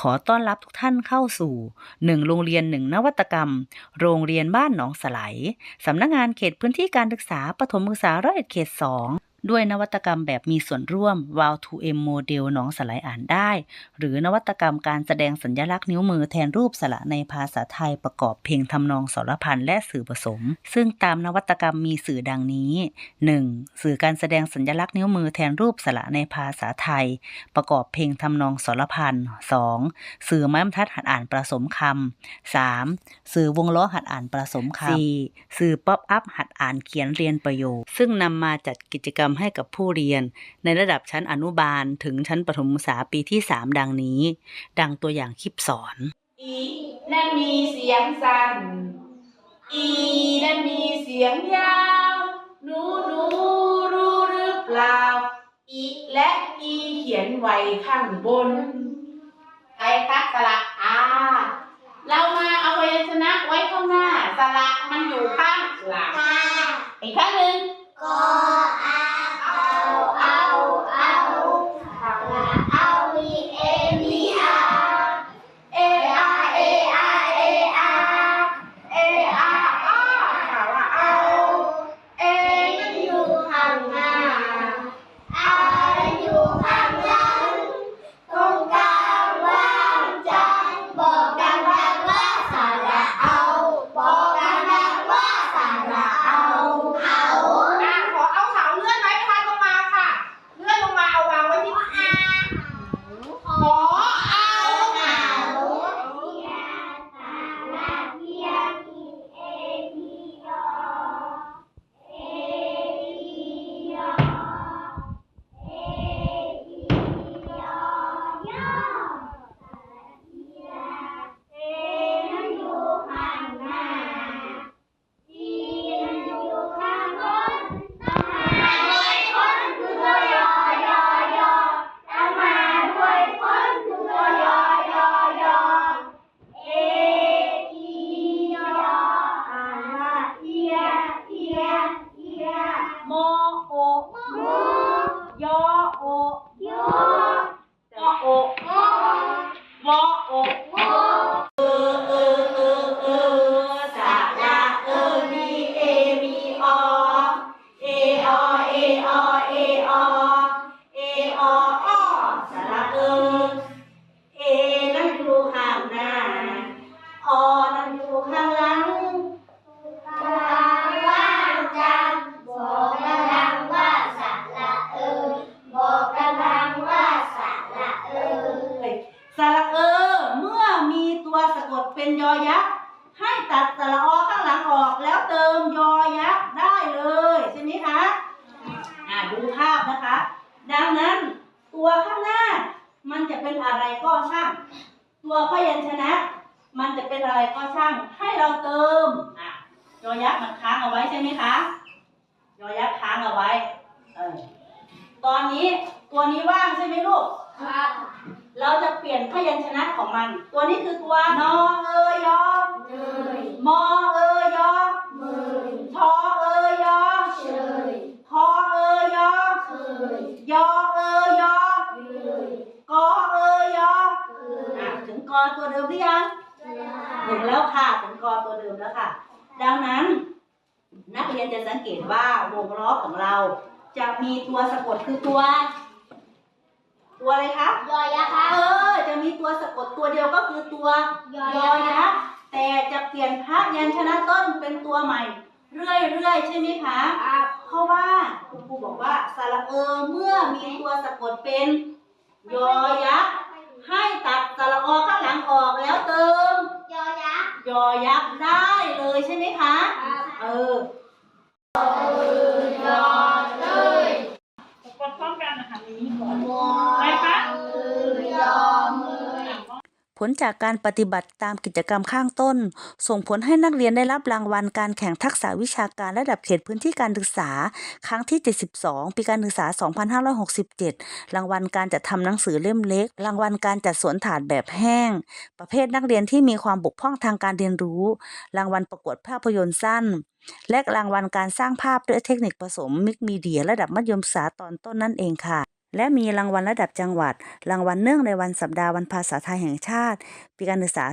ขอต้อนรับทุกท่านเข้าสู่ 1 โรงเรียน 1 นวัตกรรม โรงเรียนบ้านหนองสไลสำนักงานเขตพื้นที่การศึกษาปฐมศึกษาร้อยเอ็ดเขต 2 ด้วยนวัตกรรมแบบมีส่วนร่วม w o w to M โมเดลหนองสไลอ่านได้ หรือนวัตกรรมการแสดงสัญลักษณ์นิ้วมือแทนรูปสระในภาษาไทยประกอบเพลงทำนองสารพันและสื่อผสม ซึ่งตามนวัตกรรมมีสื่อดังนี้ 1. สื่อการแสดงสัญลักษณ์นิ้วมือแทนรูปสระในภาษาไทย ประกอบเพลงทำนองสารพัน 2. สื่อไม้บรรทัดหัดอ่านผสมคำ 3. สื่อวงล้อหัดอ่านผสมคำ 4. สื่อป๊อปอัพหัดอ่านเขียนเรียนประโยค ซึ่งนำมาจัดกิจกรรมให้กับผู้เรียน ในระดับชั้นอนุบาลถึงชั้นประถมศึกษาปีที่ 3 ดังนี้ ดังตัวอย่างคลิปสอน อีนั่นมีเสียงสั้น อีนั่นมีเสียงยาวหนูหนูรู้หรือเปล่า อีและอีเขียนไว้ข้างบนใครคะสระอาเรามาเอาพยัญชนะไว้ข้างหน้าสระมันอยู่ข้างหลังอีกข้างหนึ่ง เติมยอยักษ์ได้เลยใช่ไหมคะอ่าดูภาพนะคะ ดังนั้นตัวข้างหน้า มันจะเป็นอะไรก็ช่าง ตัวพยัญชนะ มันจะเป็นอะไรก็ช่าง ให้เราเติมอะยอยักษ์มันค้างเอาไว้ใช่ไหมคะยอยักษ์ค้างเอาไว้เออตอนนี้ตัวนี้ว่างใช่ไหมลูกครับเราจะเปลี่ยนพยัญชนะของมัน ตัวนี้คือตัวนอเอยอมอเอยอ เมย ชอเอยอ เชย พอเอยอ เคย ยอเอยอ เยย กอเอยอ เค อะ ย ถึงกอตัวเดิมหรือยังถึงแล้วค่ะ ถึง กอตัวเดิมแล้วค่ะ ดังนั้น นักเรียนจะสังเกตว่าวงล้อของเรา จะมีตัวสะกดคือตัว ตัวอะไรคะยอยักษ์ครับเออ จะมีตัวสะกดตัวเดียวก็คือตัวยอยอยัยักกษ์ษ์แต่จะเปลี่ยนพระยัญชนะต้นเป็นตัวใหม่ เรื่อยๆใช่ไหมคะครับเพราะว่าคุณครูบอกว่าสระเออเมื่อมีตัวสะกดเป็นยอยักษ์ให้ตัดสระอข้างหลังออกแล้วเติมยอ ยักษ์ยอยักษ์ได้เลยใช่ไหมคะครับเออ ลจากการปฏิบัติตามกิจกรรมข้างต้น ส่งผลให้นักเรียนได้รับรางวัลการแข่งทักษะวิชาการระดับเขตพื้นที่การศึกษา ครั้งที่ 72 ปีการศึกษา 2567 รางวัลการจัดทำหนังสือเล่มเล็ก รางวัลการจัดสวนถาดแบบแห้ง ประเภทนักเรียนที่มีความบกพร่องทางการเรียนรู้ รางวัลประกวดภาพยนตร์สั้นและรางวัลการสร้างภาพด้วยเทคนิคผสมมิกมีเดียระดับมัธยมศึกษาตอนต้นนั่นเองค่ะ และมีรางวัลระดับจังหวัด รางวัลเนื่องในวันสัปดาห์วันภาษาไทยแห่งชาติ ปีการศึกษา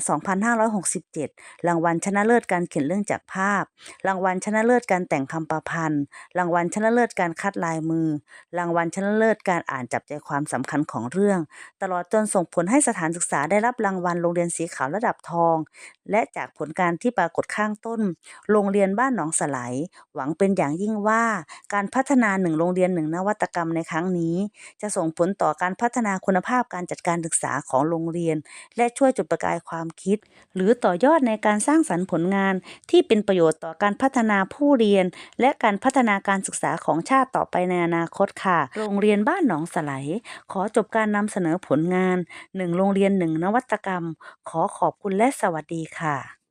2567 รางวัลชนะเลิศการเขียนเรื่องจากภาพ รางวัลชนะเลิศการแต่งคำประพันธ์ รางวัลชนะเลิศการคัดลายมือ รางวัลชนะเลิศการอ่านจับใจความสำคัญของเรื่อง ตลอดจนส่งผลให้สถานศึกษาได้รับรางวัลโรงเรียนสีขาวระดับทอง และจากผลการที่ปรากฏข้างต้น โรงเรียนบ้านหนองสไลหวังเป็นอย่างยิ่งว่าการพัฒนาหนึ่งโรงเรียนหนึ่งนวัตกรรมในครั้งนี้จะส่งผลต่อการพัฒนาคุณภาพการจัดการศึกษาของโรงเรียน และช่วยจุดประกายความคิด หรือต่อยอดในการสร้างสรรค์ผลงาน ที่เป็นประโยชน์ต่อการพัฒนาผู้เรียน และการพัฒนาการศึกษาของชาติต่อไปในอนาคตค่ะ โรงเรียนบ้านหนองสไลขอจบการนำเสนอผลงานหนึ่งโรงเรียนหนึ่งนวัตกรรม ขอขอบคุณและสวัสดีค่ะ